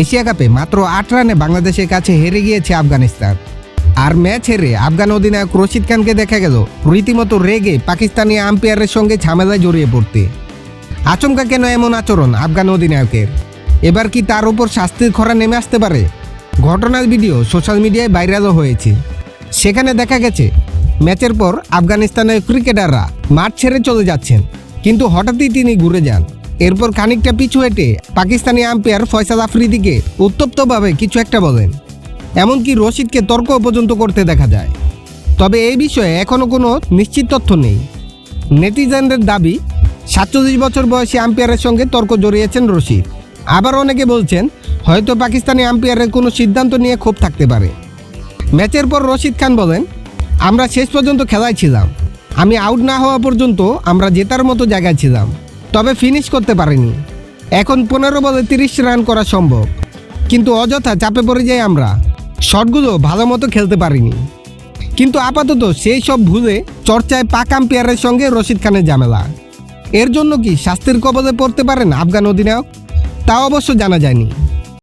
Asia কাপে মাত্র আট রানে বাংলাদেশের কাছে হেরে গিয়েছে আফগানিস্তান। আর ম্যাচ হেরে আফগান অধিনায়ক রশিদ খানকে দেখা গেল রীতিমতো রেগে পাকিস্তানি আম্পায়ারের সঙ্গে ঝামেলায় জড়িয়ে পড়তে। আচমকা কেন এমন আচরণ আফগান অধিনায়কের? এবার কি তার উপর শাস্তির খরা নেমে আসতে পারে? ঘটনার ভিডিও সোশ্যাল মিডিয়ায় ভাইরালও হয়েছে। সেখানে দেখা গেছে, ম্যাচের পর আফগানিস্তানের ক্রিকেটাররা মাঠ ছেড়ে চলে যাচ্ছেন, কিন্তু হঠাৎই তিনি ঘুরে যান। এরপর খানিকটা পিছু হেঁটে পাকিস্তানি আম্পায়ার ফয়সাল আফ্রিদিকে উত্তপ্তভাবে কিছু একটা বলেন। এমনকি রশিদকে তর্ক পর্যন্ত করতে দেখা যায়। তবে এই বিষয়ে এখনও কোনো নিশ্চিত তথ্য নেই। নেটিজেনদের দাবি, সাতচল্লিশ বছর বয়সী আম্পায়ারের সঙ্গে তর্ক জড়িয়েছেন রশিদ। আবার অনেকে বলছেন, হয়তো পাকিস্তানি আম্পায়ারের কোনো সিদ্ধান্ত নিয়ে ক্ষোভ থাকতে পারে। ম্যাচের পর রশিদ খান বলেন, আমরা শেষ পর্যন্ত খেলায় ছিলাম। আমি আউট না হওয়া পর্যন্ত আমরা জেতার মতো জায়গায় ছিলাম। তবে ফিনিশ করতে পারেনি। এখন পনেরো বলে তিরিশ রান করা সম্ভব। কিন্তু অযথা চাপে পড়ে যাই আমরা। শটগুলো ভালো মতো খেলতে পারিনি। কিন্তু আপাতত সেই সব ভুলে চর্চায় পাকাম পেয়ারের সঙ্গে রশিদ খানের ঝামেলা। এর জন্য কি শাস্তির কবলে পড়তে পারেন আফগান অধিনায়ক? তা অবশ্য জানা যায়নি।